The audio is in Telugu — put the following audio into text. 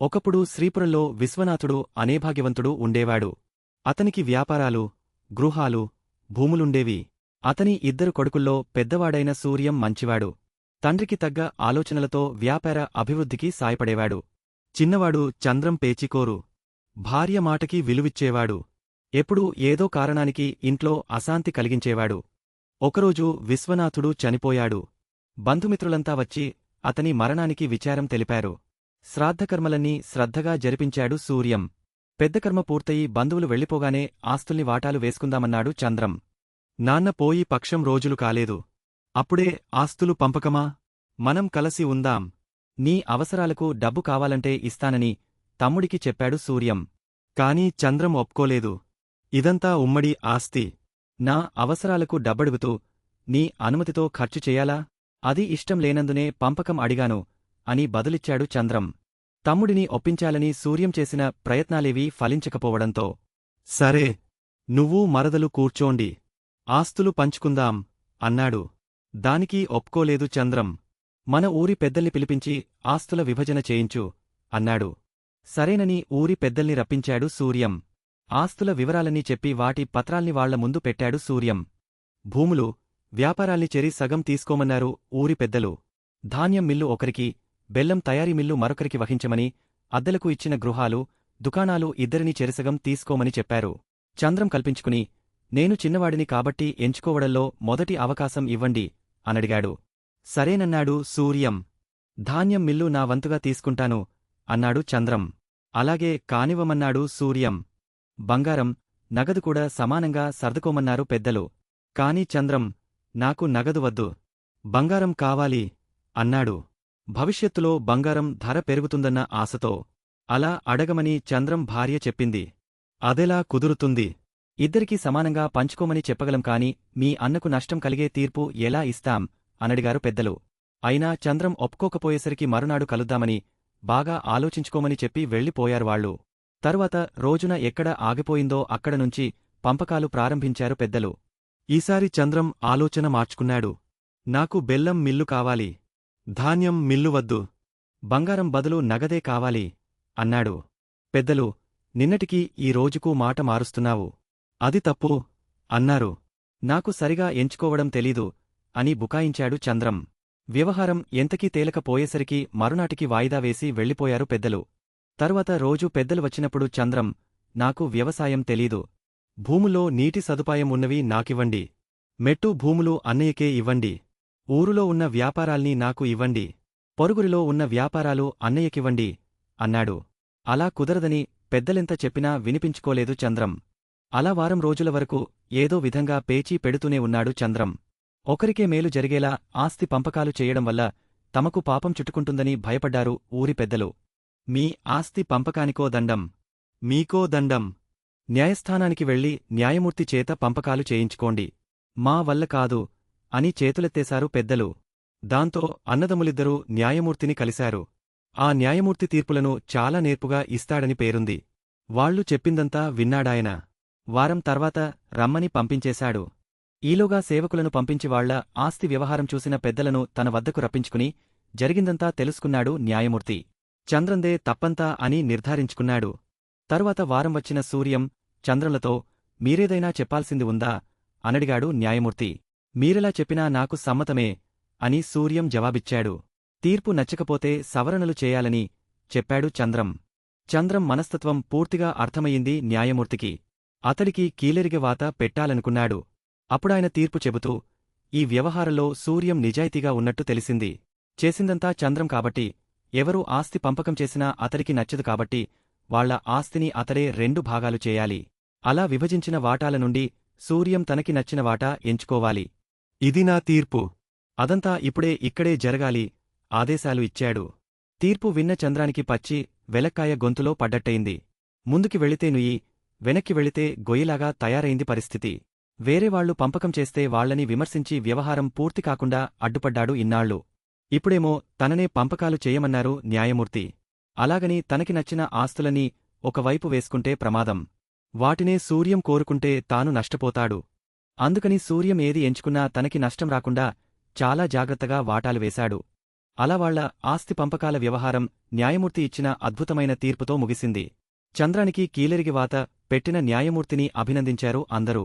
ఒకప్పుడు శ్రీపురంలో విశ్వనాథుడు అనే భాగ్యవంతుడు ఉండేవాడు. అతనికి వ్యాపారాలు గృహాలు భూములుండేవి. అతని ఇద్దరు కొడుకుల్లో పెద్దవాడైన సూర్యం మంచివాడు. తండ్రికి తగ్గ ఆలోచనలతో వ్యాపార అభివృద్ధికి సాయపడేవాడు. చిన్నవాడు చంద్రం పేచికోరు. భార్య మాటకి విలువిచ్చేవాడు. ఎప్పుడూ ఏదో కారణానికి ఇంట్లో అశాంతి కలిగించేవాడు. ఒకరోజు విశ్వనాథుడు చనిపోయాడు. బంధుమిత్రులంతా వచ్చి అతని మరణానికి విచారం తెలిపారు. శ్రాద్ధకర్మలన్నీ శ్రద్ధగా జరిపించాడు సూర్యం. పెద్దకర్మ పూర్తయి బంధువులు వెళ్ళిపోగానే ఆస్తుల్ని వాటాలు వేసుకుందామన్నాడు చంద్రం. నాన్న పోయి పక్షం రోజులు కాలేదు. అప్పుడే ఆస్తులు పంపకమా? మనం కలసి ఉందాం. నీ అవసరాలకు డబ్బు కావాలంటే ఇస్తానని తమ్ముడికి చెప్పాడు సూర్యం. కాని చంద్రం ఒప్పుకోలేదు. ఇదంతా ఉమ్మడి ఆస్తి. నా అవసరాలకు డబ్బడుగుతూ నీ అనుమతితో ఖర్చు చేయాలా? అది ఇష్టం లేనందునే పంపకం అడిగాను. అని బదులిచ్చాడు చంద్రం. తమ్ముడిని ఒప్పించాలని సూర్యం చేసిన ప్రయత్నాలేవీ ఫలించకపోవడంతో సరే నువ్వూ మరదలు కూర్చోండి ఆస్తులు పంచుకుందాం అన్నాడు. దానికి ఒప్పుకోలేదు చంద్రం. మన ఊరి పెద్దల్ని పిలిపించి ఆస్తుల విభజన చేయించు అన్నాడు. సరేనని ఊరి పెద్దల్ని రప్పించాడు సూర్యం. ఆస్తుల వివరాలన్నీ చెప్పి వాటి పత్రాల్ని వాళ్ళ ముందు పెట్టాడు సూర్యం. భూములు వ్యాపారాల్ని చెరి సగం తీసుకోమన్నారు ఊరి పెద్దలు. ధాన్యం మిల్లు ఒకరికి బెల్లం తయారీ మిల్లు మరొకరికి వహించమని అద్దెలకు ఇచ్చిన గృహాలు దుకాణాలు ఇద్దరిని చెరసగం తీసుకోమని చెప్పారు. చంద్రం కల్పించుకుని నేను చిన్నవాడిని కాబట్టి ఎంచుకోవడంలో మొదటి అవకాశం ఇవ్వండి అనడిగాడు. సరేనన్నాడు సూర్యం. ధాన్యం మిల్లు నా వంతుగా తీసుకుంటాను అన్నాడు చంద్రం. అలాగే కానివ్వమన్నాడు సూర్యం. బంగారం నగదు కూడా సమానంగా సర్దుకోమన్నారు పెద్దలు. కాని చంద్రం నాకు నగదు వద్దు. బంగారం కావాలి అన్నాడు. భవిష్యత్తులో బంగారం ధర పెరుగుతుందన్న ఆశతో అలా అడగమని చంద్రం భార్య చెప్పింది. అదెలా కుదురుతుంది. ఇద్దరికీ సమానంగా పంచుకోమని చెప్పగలం కాని మీ అన్నకు నష్టం కలిగే తీర్పు ఎలా ఇస్తాం? అనడిగారు పెద్దలు. అయినా చంద్రం ఒప్పుకోకపోయేసరికి మరునాడు కలుద్దామని బాగా ఆలోచించుకోమని చెప్పి వెళ్ళిపోయారు వాళ్ళు. తరువాత రోజున ఎక్కడ ఆగిపోయిందో అక్కడ నుంచి పంపకాలు ప్రారంభించారు పెద్దలు. ఈసారి చంద్రం ఆలోచన మార్చుకున్నాడు. నాకు బెల్లం మిల్లు కావాలి. ధాన్యం మిల్లు వద్దు బంగారం బదులు నగదే కావాలి అన్నాడు. పెద్దలు నిన్నటికి ఈ రోజుకు మాట మారుస్తున్నావు. అది తప్పు అన్నారు. నాకు సరిగా ఎంచుకోవడం తెలీదు అని బుకాయించాడు చంద్రం. వ్యవహారం ఎంతకీ తేలకపోయేసరికి మరునాటికి వాయిదా వేసి వెళ్ళిపోయారు పెద్దలు. తరువాత రోజు పెద్దలు వచ్చినప్పుడు చంద్రం నాకు వ్యవసాయం తెలీదు. భూములో నీటి సదుపాయం ఉన్నవి నాకివ్వండి. మెట్టు భూములు అన్నయ్యకే ఇవ్వండి. ఊరులో ఉన్న వ్యాపారాల్ని నాకు ఇవ్వండి. పొరుగురిలో ఉన్న వ్యాపారాలు అన్నయ్యకివ్వండి అన్నాడు. అలా కుదరదని పెద్దలెంత చెప్పినా వినిపించుకోలేదు చంద్రం. అలా వారం రోజుల వరకు ఏదో విధంగా పేచీ పెడుతూనే ఉన్నాడు చంద్రం. ఒకరికే మేలు జరిగేలా ఆస్తి పంపకాలు చేయడం వల్ల తమకు పాపం చుట్టుకుంటుందని భయపడ్డారు ఊరి పెద్దలు. మీ ఆస్తి పంపకానికో దండం. మీకో దండం. న్యాయస్థానానికి వెళ్ళి న్యాయమూర్తి చేత పంపకాలు చేయించుకోండి. మా వల్ల కాదు అని చేతులెత్తేశారు పెద్దలు. దాంతో అన్నదమ్ములిద్దరూ న్యాయమూర్తిని కలిశారు. ఆ న్యాయమూర్తి తీర్పులను చాలా నేర్పుగా ఇస్తాడని పేరుంది. వాళ్ళు చెప్పిందంతా విన్నాడాయన. వారం తర్వాత రమ్మని పంపించేశాడు. ఈలోగా సేవకులను పంపించి వాళ్ళ ఆస్తి వ్యవహారం చూసిన పెద్దలను తన వద్దకు రప్పించుకుని జరిగిందంతా తెలుసుకున్నాడు న్యాయమూర్తి. చంద్రందే తప్పంతా అని నిర్ధారించుకున్నాడు. తరువాత వారం వచ్చిన సూర్యం చంద్రులతో మీరేదైనా చెప్పాల్సింది ఉందా? అనడిగాడు న్యాయమూర్తి. మీరెలా చెప్పినా నాకు సమ్మతమే అని సూర్యం జవాబిచ్చాడు. తీర్పు నచ్చకపోతే సవరణలు చేయాలని చెప్పాడు చంద్రం. చంద్రం మనస్తత్వం పూర్తిగా అర్థమయ్యింది న్యాయమూర్తికి. అతడికి కీలెరిగె వాత పెట్టాలనుకున్నాడు. అప్పుడాయన తీర్పు చెబుతూ ఈ వ్యవహారంలో సూర్యం నిజాయితీగా ఉన్నట్టు తెలిసింది. చేసిందంతా చంద్రం కాబట్టి ఎవరూ ఆస్తి పంపకం చేసినా అతడికి నచ్చదు కాబట్టి వాళ్ళ ఆస్తిని అతడే రెండు భాగాలు చేయాలి. అలా విభజించిన వాటాల నుండి సూర్యం తనకి నచ్చిన వాటా ఎంచుకోవాలి. ఇది నా తీర్పు. అదంతా ఇప్పుడే ఇక్కడే జరగాలి ఆదేశాలు ఇచ్చాడు. తీర్పు విన్న చంద్రానికి పచ్చి వెలక్కాయ గొంతులో పడ్డట్టయింది. ముందుకి వెళితే నుయ్యి వెనక్కి వెళితే గొయ్యిలాగా తయారైంది పరిస్థితి. వేరేవాళ్ళు పంపకం చేస్తే వాళ్ళని విమర్శించి వ్యవహారం పూర్తి కాకుండా అడ్డుపడ్డాడు ఇన్నాళ్ళు. ఇప్పుడేమో తననే పంపకాలు చేయమన్నారు న్యాయమూర్తి. అలాగని తనకి నచ్చిన ఆస్తులనీ ఒకవైపు వేసుకుంటే ప్రమాదం. వాటినే సూర్యం కోరుకుంటే తాను నష్టపోతాడు. అందుకని సూర్యం ఏది ఎంచుకున్నా తనకి నష్టం రాకుండా చాలా జాగ్రత్తగా వాటాలు వేశాడు. అలా వాళ్ళ ఆస్తి పంపకాల వ్యవహారం న్యాయమూర్తి ఇచ్చిన అద్భుతమైన తీర్పుతో ముగిసింది. చంద్రానికి కీలరిగి వాత పెట్టిన న్యాయమూర్తిని అభినందించారు అందరూ.